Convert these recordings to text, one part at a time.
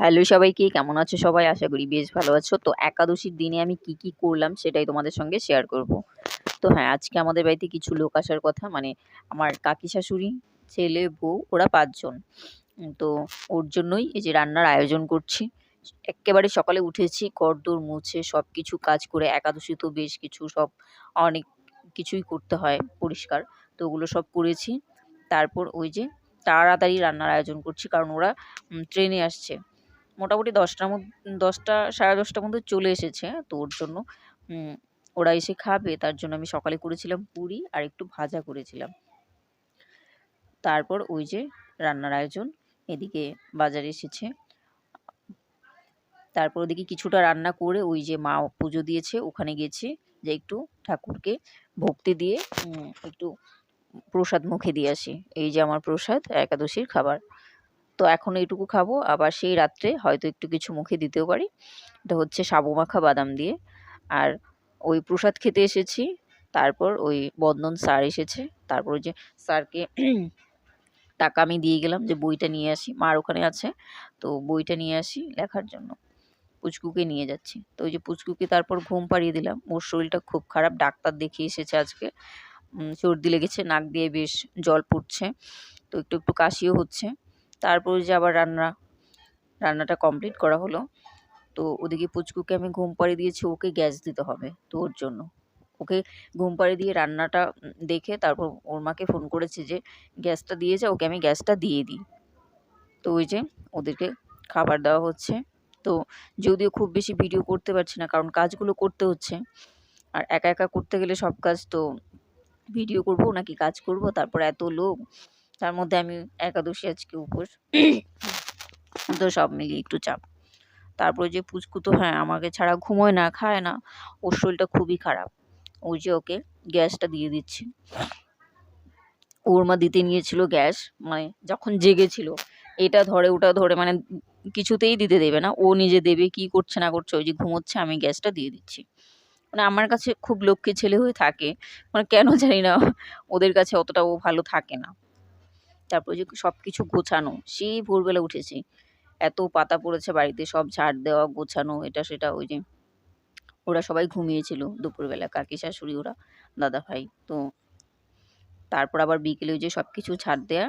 Hello সবাইকে, কেমন আছো সবাই? আশা করি বেশ ভালো আছো। তো একাদশীর দিনে আমি কি কি করলাম সেটাই তোমাদের সঙ্গে শেয়ার করব। তো হ্যাঁ আজকে আমাদের বাড়িতে কিছু লোক আসার কথা। মানে আমার কাকি শাশুড়ি, ছেলে, বউ, ওরা পাঁচজন। তো ওর জন্যই এই যে রান্নার আয়োজন করছি। একেবারে সকালে উঠেছি, ঘরদোর মুছে সব কিছু কাজ করে একাদশী তো বেশ কিছু সব অনেক কিছুই করতে হয় পরিষ্কার। তো ওগুলো সব করেছি। তারপর ওই যে তাড়াতাড়ি রান্নার আয়োজন করছি কারণ ওরা ট্রেনে আসছে। মোটামুটি দশটার মধ্যে, দশটা সাড়ে দশটার মধ্যে চলে এসেছে। তো ওর জন্য ওরা এসে খাবে। তার জন্য আমি সকালে করেছিলাম পুরি আর একটু ভাজা করেছিলাম। তারপর ওই যে রান্নার আয়োজন এদিকে বাজারে এসেছে। তারপর ওদিকে কিছুটা রান্না করে ওই যে মা পুজো দিয়েছে, ওখানে গেছি যে একটু ঠাকুরকে ভক্তি দিয়ে একটু প্রসাদ মুখে দিয়ে আসি। এই যে আমার প্রসাদ, একাদশীর খাবার। তো এখন এইটুকু খাব। আবার সেই রাত্রে হয়তো একটু কিছু মুখে দিতেও পারি। এটা হচ্ছে সাবু মাখা বাদাম দিয়ে। আর ওই প্রসাদ খেতে এসেছি। তারপর ওই বন্ধন স্যার এসেছে। তারপর ওই যে স্যারকে টাকা আমি দিয়ে গেলাম যে বইটা নিয়ে আসি। মার ওখানে আছে। তো বইটা নিয়ে আসি লেখার জন্য। পুচকুকে নিয়ে যাচ্ছি। তো ওই যে পুচকুকে তারপর ঘুম পাড়িয়ে দিলাম। ওর শরীরটা খুব খারাপ। ডাক্তার দেখিয়ে এসেছে আজকে। সর্দি লেগেছে, নাক দিয়ে বেশ জল পড়ছে। তো একটু একটু কাশিও হচ্ছে। তারপর যে আবার রান্না, রান্নাটা কমপ্লিট করা হলো। তো ওদিকে পুচকুকে আমি ঘুম পাড়িয়ে দিয়েছি, ওকে গ্যাস দিতে হবে তো ওর জন্য। ওকে ঘুম পাড়িয়ে দিয়ে রান্নাটা দেখে তারপর ওর মাকে ফোন করেছে যে গ্যাসটা দিয়ে যা, ওকে আমি গ্যাসটা দিয়ে দিই। তো ওই যে ওদেরকে খাবার দেওয়া হচ্ছে। তো যদিও খুব বেশি ভিডিও করতে পারছি না, কারণ কাজগুলো করতে হচ্ছে। আর একা একা করতে গেলে সব কাজ তো ভিডিও করব নাকি কাজ করব? তারপর এত লোক তার মধ্যে আমি একাদশী আজকে উপোস। তো সব মিলিয়ে একটু চাপ। তারপরে যে পুচকু তো হ্যাঁ আমাকে ছাড়া ঘুমোয় না, খায় না, ওর শরীরটা খুবই খারাপ। ওই যে ওকে গ্যাসটা দিয়ে দিচ্ছি। ওর মা দিতে নিয়েছিল গ্যাস মানে যখন জেগেছিল, এটা ধরে ওটা ধরে মানে কিছুতেই দিতে দেবে না। ও নিজে দেবে, কি করছে না করছে, ওই যে ঘুমোচ্ছে, আমি গ্যাসটা দিয়ে দিচ্ছি। মানে আমার কাছে খুব লক্ষ্মী ছেলে হয়ে থাকে। মানে কেন জানি না, ওদের কাছে অতটা ও ভালো থাকে না। তারপর যে সব কিছু গোছানো, সেই ভোরবেলা উঠেছি। এত পাতা পড়েছে বাড়িতে, সব ঝাড় দেওয়া, গোছানো, এটা সেটা, ওই যে ওরা সবাই ঘুমিয়েছিল দুপুরবেলা, কাকি শাশুড়ি, ওরা, দাদা ভাই। তো তারপর আবার বিকেলে ওই যে সব কিছু ছাড় দেয়া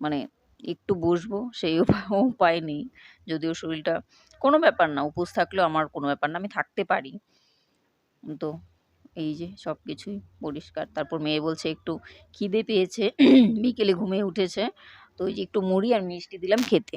মানে একটু বসবো, সেই উপায় উপায় নেই। যদিও শরীরটা কোনো ব্যাপার না, উপোস থাকলেও আমার কোনো ব্যাপার না, আমি থাকতে পারি। তো এই যে সব কিছুই পরিষ্কার। তারপর মেয়ে বলছে, একটু খিদে পেয়েছে, বিকেলে ঘুমিয়ে উঠেছে। তো ওই যে একটু মুড়ি আর মিষ্টি দিলাম খেতে।